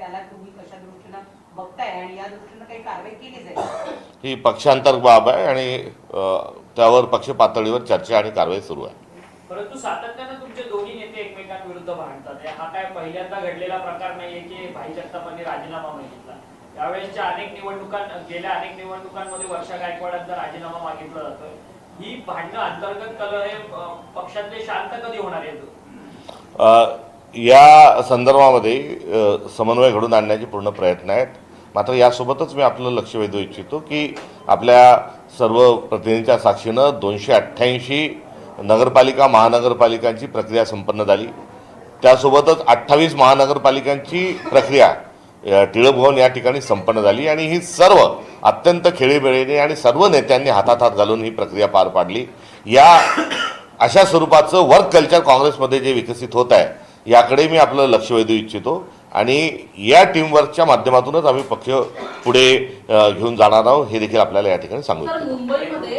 त्याला तुम्ही कशा दृष्टीनं बघताय? आणि या दृष्टीनं काही कारवाई केली जाईल? ही पक्षांतर बाब आहे आणि त्यावर पक्ष पातळीवर चर्चा आणि कारवाई सुरू आहे. परंतु सातत्यानं तुमचे दोन्ही नेते एकमेकांविरुद्ध भांडतात. हा काय पहिल्यांदा घडलेला प्रकार नाहीये की भाई जगतापांनी राजीनामा मागितला? यावेळेसच्या अनेक निवडणुकां गेल्या अनेक निवडणुकांमध्ये वर्षा गायकवाडांचा राजीनामा मागितला जातोय. ही भांडणं अंतर्गत कलह हे पक्षातले शांत कधी होणार आहेत? अ, या संदर्भामध्ये समन्वय घडून आणण्याचे पूर्ण प्रयत्न आहेत. मात्र यासोबतच मी आपलं लक्ष वेधू इच्छितो की आपल्या सर्व प्रतिनिधींच्या साक्षीनं दोनशे अठ्ठ्याऐंशी नगरपालिका महानगरपालिकांची प्रक्रिया संपन्न झाली. त्यासोबतच अठ्ठावीस महानगरपालिकांची प्रक्रिया टिळभवन या ठिकाणी संपन्न झाली आणि ही सर्व अत्यंत खेळीबेळीने आणि सर्व नेत्यांनी हातात हात घालून ही प्रक्रिया पार पाडली. या अशा स्वरूपाचं वर्क कल्चर काँग्रेसमध्ये जे विकसित होत आहे याकडे मी आपलं लक्ष वेधू इच्छितो. आणि या टीमवर्कच्या माध्यमातूनच आम्ही पक्ष पुढे घेऊन जाणार आहोत. हे देखील आपल्याला या ठिकाणी सांगू इच्छितो. मुंबईमध्ये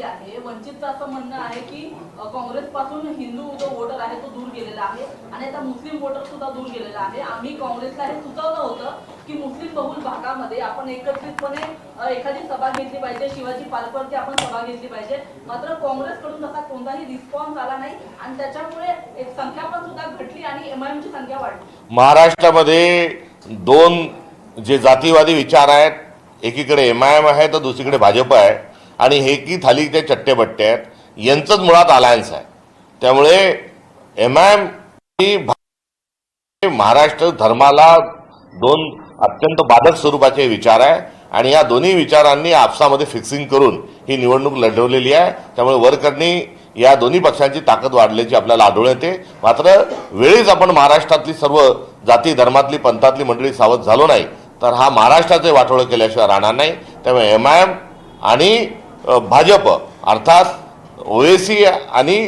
संख्या आहे. वंचितचं असं म्हणणं आहे की काँग्रेस पासून हिंदू जो वोटर आहे तो दूर गेलेला आहे आणि आता मुस्लिम वोटर सुद्धा दूर गेलेला आहे. आम्ही काँग्रेसला हे सुचवलं होतं की मुस्लिम बहुल भागामध्ये आपण एकत्रितपणे एखादी सभा घेतली पाहिजे शिवाजी पार्कवरती आपण सभा घेतली पाहिजे. मात्र काँग्रेसकडून तसा कोणताही रिस्पॉन्स आला नाही आणि त्याच्यामुळे एक संख्या पण सुद्धा घटली आणि एमआयएमची संख्या वाढली. महाराष्ट्रामध्ये दोन जे जातीवादी विचार आहेत एकीकडे एम आय एम आहे तर दुसरीकडे भाजप आहे. आणि हे की थाली ते चट्टेबट्टे आहेत यांचंच मुळात अलायन्स आहे. त्यामुळे एम आय एम ही महाराष्ट्र धर्माला दोन अत्यंत बाधक स्वरूपाचे विचार आहे आणि या दोन्ही विचारांनी आपसामध्ये फिक्सिंग करून ही निवडणूक लढवलेली आहे. त्यामुळे वरकरणी या दोन्ही पक्षांची ताकद वाढल्याची आपल्याला आढळून येते. मात्र वेळीच आपण महाराष्ट्रातली सर्व जाती धर्मातली पंथातली मंडळी सावध झालो नाही तर हा महाराष्ट्राचे वाटोळं केल्याशिवाय राहणार नाही. त्यामुळे एम आय एम आणि भाजप अर्थात ओएसी आणि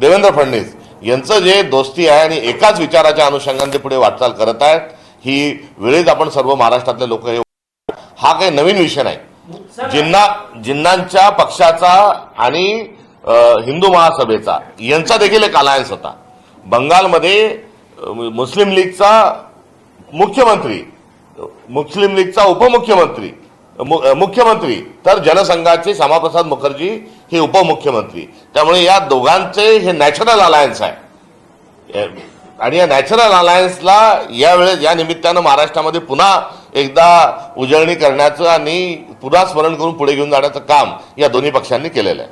देवेंद्र फडणवीस यांचं जे दोस्ती आहे आणि एकाच विचाराच्या अनुषंगाने ते पुढे वाटचाल करत आहेत ही वेळीच आपण सर्व महाराष्ट्रातले लोक हे हा काही नवीन विषय नाही. जिन्ना जिन्नांच्या पक्षाचा आणि हिंदू महासभेचा यांचा देखील एक अलायन्स होता. बंगालमध्ये मुस्लिम लीगचा मुख्यमंत्री मुस्लिम लीगचा उपमुख्यमंत्री मुख्यमंत्री. तर जनसंघाचे श्यामाप्रसाद मुखर्जी हे उपमुख्यमंत्री. त्यामुळे या दोघांचे हे नॅचरल अलायन्स आहे. आणि या नॅचरल अलायन्सला यावेळेस या निमित्तानं महाराष्ट्रामध्ये पुन्हा एकदा उजळणी करण्याचं आणि पुन्हा स्मरण करून पुढे घेऊन जाण्याचं काम या दोन्ही पक्षांनी केलेलं आहे.